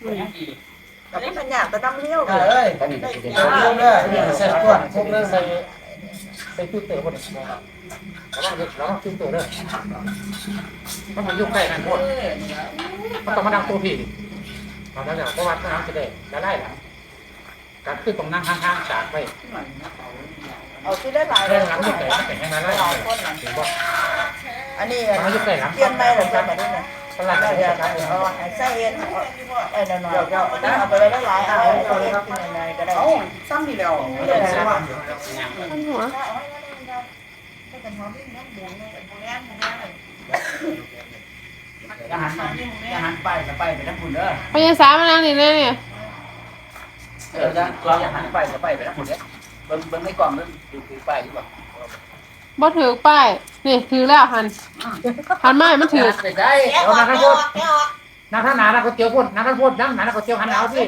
แต่นี่มันอยากจะนำเลี้ยวเอ้ยก็นี่ก็สิเดี๋ยวเดี๋ยวเด้อนี่ใส่ก้อนพวกเด้อใส่ใส่ตู้เต๋อบ่ได้แล้วก็แล้วก็ตู้เต๋อเด้อมันมันอยู่ใกล้กันหมดมันต้องมานั่งตัวพี่ดิเอาแล้วเพราะว่าน้ำจะได้ละลายหลังการคือตรงนั่งข้างๆจากไปเอาที่ได้หลายแห้งหลังนี่ไก่ไก่แห้งละลายหลายคนน่ะเห็นบ่อันนี้มันอยู่ใกล้หลังเปลี่ยนไหมหรือจะแบบนี้น่ะต ลาดได้เดีเดี๋ยยววกันเอาใส่เอ็นไอ้หน่อยๆเอาไปเลยได้หลายเอาเอาเอ็นกินหน่อยๆก็ได้เอาซ้ำนี่แล้วมันหัวอาหารอาหารไปก็ไปไปทั้งคุณเด้อพยาสามนั่งนี่แน่เนี่ยเออจะลองอาหารไปก็ไปไปทั้งคุณเด้อเบิ่งเบิ่งในกล่องนั้นดูคือไปหรือเปล่า บ่ถือป้ายนี่ถือแล้วหันหันไม้มันถือ ไปได้เอามาข้างบนนาข้างหนานาก๋วยเตี๋ยวพ่นนาข้างบนนั่งหนานาก๋วยเตี๋ยวหันเอาสิ